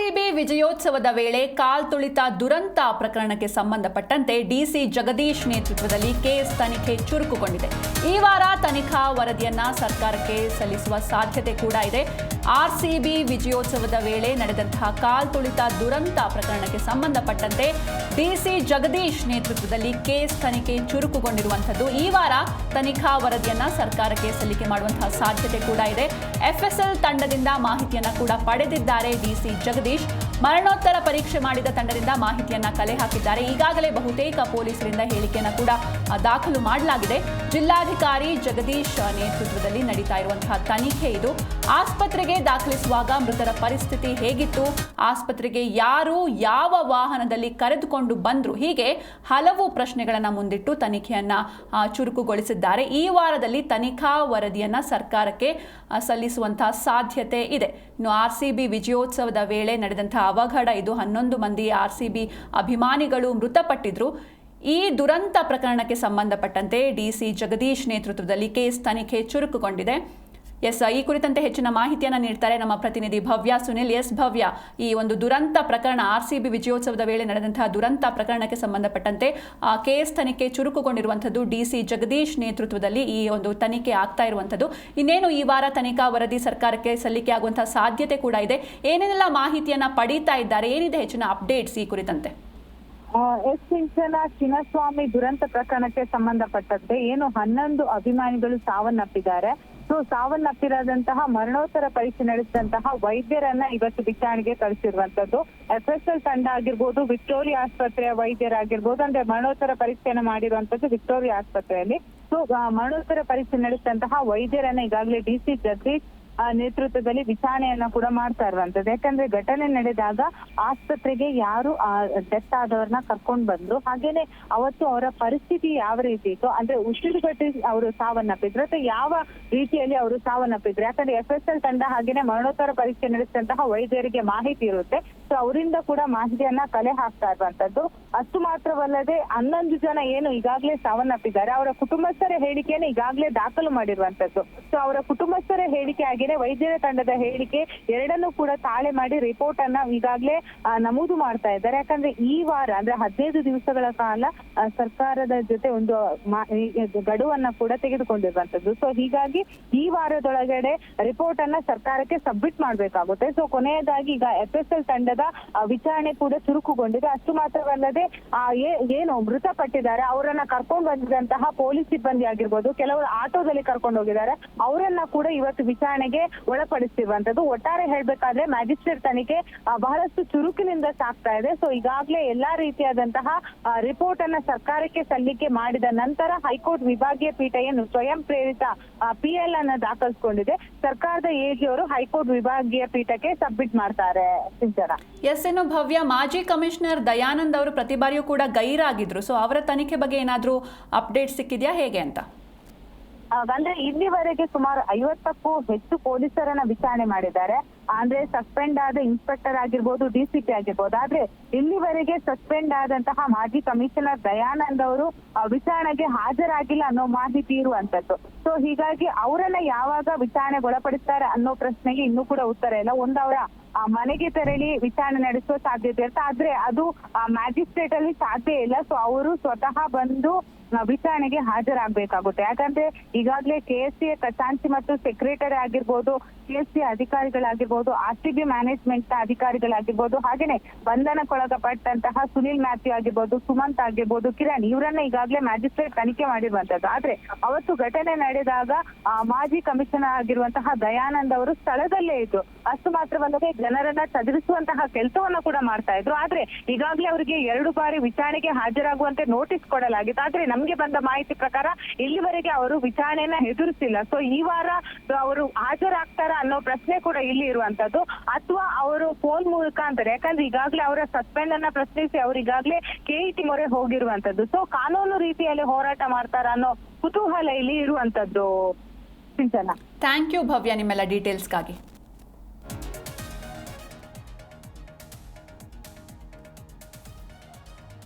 RCB ವಿಜಯೋತ್ಸವದ ವೇಳೆ ಕಾಲ್ ತುಳಿತ ದುರಂತ ಪ್ರಕರಣಕ್ಕೆ ಸಂಬಂಧಪಟ್ಟಂತೆ ಡಿಸಿ ಜಗದೀಶ್ ನೇತೃತ್ವದಲ್ಲಿ ಕೇಸ್ ತನಿಖೆ ಚುರುಕುಗೊಂಡಿದೆ. ಈ ವಾರ ತನಿಖಾ ವರದಿಯನ್ನ ಸರ್ಕಾರಕ್ಕೆ ಸಲ್ಲಿಸುವ ಸಾಧ್ಯತೆ ಕೂಡ ಇದೆ. ಆರ್ಸಿಬಿ ವಿಜಯೋತ್ಸವದ ವೇಳೆ ನಡೆದಂತಹ ಕಾಲ್ ತುಳಿತ ದುರಂತ ಪ್ರಕರಣಕ್ಕೆ ಸಂಬಂಧಪಟ್ಟಂತೆ ಡಿಸಿ ಜಗದೀಶ್ ನೇತೃತ್ವದಲ್ಲಿ ಕೇಸ್ ತನಿಖೆ ಚುರುಕುಗೊಂಡಿರುವಂಥದ್ದು. ಈ ವಾರ ತನಿಖಾ ವರದಿಯನ್ನ ಸರ್ಕಾರಕ್ಕೆ ಸಲ್ಲಿಕೆ ಮಾಡುವಂತಹ ಸಾಧ್ಯತೆ ಕೂಡ ಇದೆ. ಎಫ್ಎಸ್ಎಲ್ ತಂಡದಿಂದ ಮಾಹಿತಿಯನ್ನ ಕೂಡ ಪಡೆದಿದ್ದಾರೆ ಡಿಸಿ ಜಗದೀಶ್. ಮರಣೋತ್ತರ ಪರೀಕ್ಷೆ ಮಾಡಿದ ತಂಡದಿಂದ ಮಾಹಿತಿಯನ್ನ ಕಲೆ ಹಾಕಿದ್ದಾರೆ. ಈಗಾಗಲೇ ಬಹುತೇಕ ಪೊಲೀಸರಿಂದ ಹೇಳಿಕೆಯನ್ನು ಕೂಡ ದಾಖಲು ಮಾಡಲಾಗಿದೆ. ಜಿಲ್ಲಾಧಿಕಾರಿ ಜಗದೀಶ್ ನೇತೃತ್ವದಲ್ಲಿ ನಡೀತಾ ಇರುವಂತಹ ತನಿಖೆ ಇದು. ಆಸ್ಪತ್ರೆಗೆ ದಾಖಲಿಸುವಾಗ ಮೃತರ ಪರಿಸ್ಥಿತಿ ಹೇಗಿತ್ತು? ಆಸ್ಪತ್ರೆಗೆ ಯಾರು ಯಾವ ವಾಹನದಲ್ಲಿ ಕರೆದುಕೊಂಡು ಬಂದರು? ಹೀಗೆ ಹಲವು ಪ್ರಶ್ನೆಗಳನ್ನು ಮುಂದಿಟ್ಟು ತನಿಖೆಯನ್ನು ಚುರುಕುಗೊಳಿಸಿದ್ದಾರೆ. ಈ ವಾರದಲ್ಲಿ ತನಿಖಾ ವರದಿಯನ್ನು ಸರ್ಕಾರಕ್ಕೆ ಸಲ್ಲಿಸುವಂತಹ ಸಾಧ್ಯತೆ ಇದೆ. ಇನ್ನು ಆರ್ ಸಿ ಬಿ ವಿಜಯೋತ್ಸವದ ವೇಳೆ ನಡೆದಂತಹ ಅವಘಡ ಇದು ಹನ್ನೊಂದು ಮಂದಿ ಆರ್ ಸಿ ಬಿ ಅಭಿಮಾನಿಗಳು ಮೃತಪಟ್ಟಿದ್ರು. ಈ ದುರಂತ ಪ್ರಕರಣಕ್ಕೆ ಸಂಬಂಧಪಟ್ಟಂತೆ ಡಿಸಿ ಜಗದೀಶ್ ನೇತೃತ್ವದಲ್ಲಿ ಕೇಸ್ ತನಿಖೆ ಚುರುಕುಗೊಂಡಿದೆ. ಎಸ್ ಈ ಕುರಿತಂತೆ ಹೆಚ್ಚಿನ ಮಾಹಿತಿಯನ್ನು ನೀಡ್ತಾರೆ ನಮ್ಮ ಪ್ರತಿನಿಧಿ ಭವ್ಯ ಸುನಿಲ್. ಎಸ್ ಭವ್ಯ ಈ ಒಂದು ದುರಂತ ಪ್ರಕರಣ ಆರ್ ಸಿ ಬಿ ವಿಜಯೋತ್ಸವದ ವೇಳೆ ನಡೆದಂತಹ ದುರಂತ ಪ್ರಕರಣಕ್ಕೆ ಸಂಬಂಧಪಟ್ಟಂತೆ ಆ, ಕೇಸ್ ತನಿಖೆ ಚುರುಕುಗೊಂಡಿರುವಂಥದ್ದು ಡಿ ಸಿ ಜಗದೀಶ್ ನೇತೃತ್ವದಲ್ಲಿ ಈ ಒಂದು ತನಿಖೆ ಆಗ್ತಾ ಇರುವಂಥದ್ದು. ಇನ್ನೇನು ಈ ವಾರ ತನಿಖಾ ವರದಿ ಸರ್ಕಾರಕ್ಕೆ ಸಲ್ಲಿಕೆ ಆಗುವಂತಹ ಸಾಧ್ಯತೆ ಕೂಡ ಇದೆ. ಏನೇನೆಲ್ಲ ಮಾಹಿತಿಯನ್ನು ಪಡೀತಾ ಇದ್ದಾರೆ ಏನಿದೆ ಹೆಚ್ಚಿನ ಅಪ್ಡೇಟ್ಸ್ ಈ ಕುರಿತಂತೆ? ಎಸ್ ಸಿಂಚನ ಚಿನ್ನಸ್ವಾಮಿ ದುರಂತ ಪ್ರಕರಣಕ್ಕೆ ಸಂಬಂಧಪಟ್ಟಂತೆ ಏನು ಹನ್ನೊಂದು ಅಭಿಮಾನಿಗಳು ಸಾವನ್ನಪ್ಪಿದ್ದಾರೆ. ಸೊ, ಸಾವನ್ನಪ್ಪಿರದಂತಹ ಮರಣೋತ್ತರ ಪರೀಕ್ಷೆ ನಡೆಸಿದಂತಹ ವೈದ್ಯರನ್ನ ಇವತ್ತು ವಿಚಾರಣೆಗೆ ಕಳಿಸಿರುವಂತದ್ದು ಎಫ್ಎಸ್ಎಲ್ ತಂಡ ಆಗಿರ್ಬೋದು, ವಿಕ್ಟೋರಿಯಾ ಆಸ್ಪತ್ರೆಯ ವೈದ್ಯರಾಗಿರ್ಬೋದು, ಅಂದ್ರೆ ಮರಣೋತ್ತರ ಪರೀಕ್ಷೆಯನ್ನು ಮಾಡಿರುವಂತದ್ದು ವಿಕ್ಟೋರಿಯಾ ಆಸ್ಪತ್ರೆಯಲ್ಲಿ. ಸೊ ಮರಣೋತ್ತರ ಪರೀಕ್ಷೆ ನಡೆಸಿದಂತಹ ವೈದ್ಯರನ್ನ ಈಗಾಗಲೇ ಡಿ ಸಿ ಜಗದೀಶ್ ನೇತೃತ್ವದಲ್ಲಿ ವಿಚಾರಣೆಯನ್ನ ಕೂಡ ಮಾಡ್ತಾ ಇರುವಂತದ್ದು ಯಾಕಂದ್ರೆ ಘಟನೆ ನಡೆದಾಗ ಆಸ್ಪತ್ರೆಗೆ ಯಾರು ಡೆತ್ ಆದವ್ರನ್ನ ಕರ್ಕೊಂಡು ಬಂದ್ರು. ಹಾಗೇನೆ ಅವತ್ತು ಅವರ ಪರಿಸ್ಥಿತಿ ಯಾವ ರೀತಿ ಇತ್ತು? ಅಂದ್ರೆ ಉಸಿರುಗಟ್ಟಿ ಅವರು ಸಾವನ್ನಪ್ಪಿದ್ರು. ಅಥವಾ ಯಾವ ರೀತಿಯಲ್ಲಿ ಅವರು ಸಾವನ್ನಪ್ಪಿದ್ರು? ಯಾಕಂದ್ರೆ ಎಫ್ ಎಸ್ ಎಲ್ ತಂಡ ಹಾಗೇನೆ ಮರಣೋತ್ತರ ಪರೀಕ್ಷೆ ನಡೆಸಿದಂತಹ ವೈದ್ಯರಿಗೆ ಮಾಹಿತಿ ಇರುತ್ತೆ. ಸೊ ಅವರಿಂದ ಕೂಡ ಮಾಹಿತಿಯನ್ನ ಕಲೆ ಹಾಕ್ತಾ ಇರುವಂತದ್ದು. ಅಷ್ಟು ಮಾತ್ರವಲ್ಲದೆ ಹನ್ನೊಂದು ಜನ ಏನು ಈಗಾಗಲೇ ಸಾವನ್ನಪ್ಪಿದ್ದಾರೆ. ಅವರ ಕುಟುಂಬಸ್ಥರ ಹೇಳಿಕೆಯನ್ನು ಈಗಾಗಲೇ ದಾಖಲು ಮಾಡಿರುವಂತದ್ದು. ಸೊ ಅವರ ಕುಟುಂಬಸ್ಥರ ಹೇಳಿಕೆ ಆಗಿದೆ ವೈದ್ಯರ ತಂಡದ ಹೇಳಿಕೆ ಎರಡನ್ನೂ ಕೂಡ ತಾಳೆ ಮಾಡಿ ರಿಪೋರ್ಟ್ ಅನ್ನ ಈಗಾಗಲೇ ನಮೂದು ಮಾಡ್ತಾ ಇದ್ದಾರೆ. ಯಾಕಂದ್ರೆ ಈ ವಾರ ಅಂದ್ರೆ ಹದಿನೈದು ದಿವಸಗಳ ಕಾಲ ಸರ್ಕಾರದ ಜೊತೆ ಒಂದು ಗಡುವನ್ನ ಕೂಡ ತೆಗೆದುಕೊಂಡಿರುವಂತದ್ದು. ಸೊ ಹೀಗಾಗಿ ಈ ವಾರದೊಳಗಡೆ ರಿಪೋರ್ಟ್ ಅನ್ನ ಸರ್ಕಾರಕ್ಕೆ ಸಬ್ಮಿಟ್ ಮಾಡ್ಬೇಕಾಗುತ್ತೆ. ಸೊ ಕೊನೆಯದಾಗಿ ಈಗ ಎಫ್ ಎಸ್ ಎಲ್ ತಂಡದ ಆ, ವಿಚಾರಣೆ ಕೂಡ ಚುರುಕುಗೊಂಡಿದೆ. ಅಷ್ಟು ಮಾತ್ರವಲ್ಲದೆ ಆ ಏನು ಮೃತಪಟ್ಟಿದ್ದಾರೆ ಅವರನ್ನ ಕರ್ಕೊಂಡು ಬಂದಿದಂತಹ ಪೊಲೀಸ್ ಸಿಬ್ಬಂದಿ ಆಗಿರ್ಬೋದು ಕೆಲವರು ಆಟೋದಲ್ಲಿ ಕರ್ಕೊಂಡು ಹೋಗಿದ್ದಾರೆ ಅವರನ್ನ ಕೂಡ ಇವತ್ತು ವಿಚಾರಣೆಗೆ ಒಳಪಡಿಸಿರುವಂತದ್ದು ಒಟ್ಟಾರೆ ಹೇಳ್ಬೇಕಾದ್ರೆ ಮ್ಯಾಜಿಸ್ಟ್ರೇಟ್ ತನಿಖೆ ಬಹಳಷ್ಟು ಚುರುಕಿನಿಂದ ಸಾಗ್ತಾ ಇದೆ. ಸೊ ಈಗಾಗಲೇ ಎಲ್ಲಾ ರೀತಿಯಾದಂತಹ ರಿಪೋರ್ಟ್ ಅನ್ನ ಸರ್ಕಾರಕ್ಕೆ ಸಲ್ಲಿಕೆ ಮಾಡಿದ ನಂತರ ಹೈಕೋರ್ಟ್ ವಿಭಾಗೀಯ ಪೀಠ ಏನು ಸ್ವಯಂ ಪ್ರೇರಿತ ಪಿ ಎಲ್ ಅನ್ನ ದಾಖಲಿಸಿಕೊಂಡಿದೆ. ಸರ್ಕಾರದ ಎಜಿ ಅವರು ಹೈಕೋರ್ಟ್ ವಿಭಾಗೀಯ ಪೀಠಕ್ಕೆ ಸಬ್ಮಿಟ್ ಮಾಡ್ತಾರೆ. ಸಿಂಚನ. ಎಸ್ ಎನ್ ಭವ್ಯ ಮಾಜಿ ಕಮಿಷನರ್ ದಯಾನಂದ್ ಅವರು ಪ್ರತಿ ಬಾರಿಯೂ ಕೂಡ ಗೈರಾಗಿದ್ರು. ಸೊ ಅವರ ತನಿಖೆ ಬಗ್ಗೆ ಏನಾದರೂ ಅಪ್ಡೇಟ್ ಸಿಕ್ಕಿದೆಯಾ? ಹೇಗೆ ಅಂತ? ಅಂದ್ರೆ ಇಲ್ಲಿವರೆಗೆ ಸುಮಾರು ಐವತ್ತಕ್ಕೂ ಹೆಚ್ಚು ಪೊಲೀಸರನ್ನ ವಿಚಾರಣೆ ಮಾಡಿದ್ದಾರೆ. ಅಂದ್ರೆ ಸಸ್ಪೆಂಡ್ ಆದ ಇನ್ಸ್ಪೆಕ್ಟರ್ ಆಗಿರ್ಬೋದು ಡಿಸಿಪಿ ಆಗಿರ್ಬೋದು. ಆದ್ರೆ ಇಲ್ಲಿವರೆಗೆ ಸಸ್ಪೆಂಡ್ ಆದಂತಹ ಮಾಜಿ ಕಮಿಷನರ್ ದಯಾನಂದ್ ಅವರು ವಿಚಾರಣೆಗೆ ಹಾಜರಾಗಿಲ್ಲ ಅನ್ನೋ ಮಾಹಿತಿ ಇರುವಂತದ್ದು. ಸೊ ಹೀಗಾಗಿ ಅವರನ್ನ ಯಾವಾಗ ವಿಚಾರಣೆಗೆ ಒಳಪಡಿಸ್ತಾರೆ ಅನ್ನೋ ಪ್ರಶ್ನೆಗೆ ಇನ್ನೂ ಕೂಡ ಉತ್ತರ ಇಲ್ಲ. ಒಂದು ಅವರ ಮನೆಗೆ ತೆರಳಿ ವಿಚಾರಣೆ ನಡೆಸುವ ಸಾಧ್ಯತೆ ಇರುತ್ತೆ. ಆದ್ರೆ ಅದು ಮ್ಯಾಜಿಸ್ಟ್ರೇಟ್ ಅಲ್ಲಿ ಸಾಧ್ಯ ಇಲ್ಲ. ಸೊ ಅವರು ಸ್ವತಃ ಬಂದು ವಿಚಾರಣೆಗೆ ಹಾಜರಾಗಬೇಕಾಗುತ್ತೆ. ಯಾಕಂದ್ರೆ ಈಗಾಗಲೇ ಕೆ ಎಸ್ ಸಿ ಖಜಾಂಚಿ ಮತ್ತು ಸೆಕ್ರೆಟರಿ ಆಗಿರ್ಬೋದು ಕೆಎಸ್ಸಿ ಅಧಿಕಾರಿಗಳಾಗಿರ್ಬೋದು ಆರ್ ಸಿ ಮ್ಯಾನೇಜ್ಮೆಂಟ್ನ ಅಧಿಕಾರಿಗಳಾಗಿರ್ಬೋದು, ಹಾಗೇನೆ ಬಂಧನಕ್ಕೊಳಗಪಟ್ಟಂತಹ ಸುನಿಲ್ ಮ್ಯಾಥ್ಯೂ ಆಗಿರ್ಬೋದು, ಸುಮಂತ್ ಆಗಿರ್ಬೋದು, ಕಿರಣ್ ಇವರನ್ನ ಈಗಾಗಲೇ ಮ್ಯಾಜಿಸ್ಟ್ರೇಟ್ ತನಿಖೆ ಮಾಡಿರುವಂತದ್ದು. ಆದ್ರೆ ಅವತ್ತು ಘಟನೆ ನಡೆದಾಗ ಮಾಜಿ ಕಮಿಷನರ್ ಆಗಿರುವಂತಹ ದಯಾನಂದ್ ಅವರು ಸ್ಥಳದಲ್ಲೇ ಇದ್ದು, ಅಷ್ಟು ಮಾತ್ರವಲ್ಲದೆ ಜನರನ್ನ ಚದುರಿಸುವಂತಹ ಕೆಲಸವನ್ನ ಕೂಡ ಮಾಡ್ತಾ ಇದ್ರು. ಆದ್ರೆ ಈಗಾಗಲೇ ಅವರಿಗೆ ಎರಡು ಬಾರಿ ವಿಚಾರಣೆಗೆ ಹಾಜರಾಗುವಂತೆ ನೋಟಿಸ್ ಕೊಡಲಾಗಿತ್ತು. ಆದ್ರೆ ನಮ್ಗೆ ಬಂದ ಮಾಹಿತಿ ಪ್ರಕಾರ ಇಲ್ಲಿವರೆಗೆ ಅವರು ವಿಚಾರಣೆನ ಎದುರಿಸಿಲ್ಲ. ಸೊ ಈ ವಾರ ಅವರು ಹಾಜರಾಗ್ತಾರ ಅನ್ನೋ ಪ್ರಶ್ನೆ ಕೂಡ ಇಲ್ಲಿ ಇರುವಂತದ್ದು. ಅಥವಾ ಅವರು ಫೋನ್ ಅಂತಾರೆ. ಯಾಕಂದ್ರೆ ಈಗಾಗಲೇ ಅವರ ಸಸ್ಪೆಂಡ್ ಅನ್ನ ಪ್ರಶ್ನಿಸಿ ಅವ್ರು ಈಗಾಗಲೇ ಕೆಇಟಿ ಮೊರೆ ಹೋಗಿರುವಂತದ್ದು. ಸೊ ಕಾನೂನು ರೀತಿಯಲ್ಲಿ ಹೋರಾಟ ಮಾಡ್ತಾರ ಅನ್ನೋ ಕುತೂಹಲ ಇಲ್ಲಿ ಇರುವಂತದ್ದು. ಸಿಂಚನ. ಥ್ಯಾಂಕ್ ಯು ಭವ್ಯ, ನಿಮ್ಮೆಲ್ಲ ಡೀಟೇಲ್ಸ್ಗಾಗಿ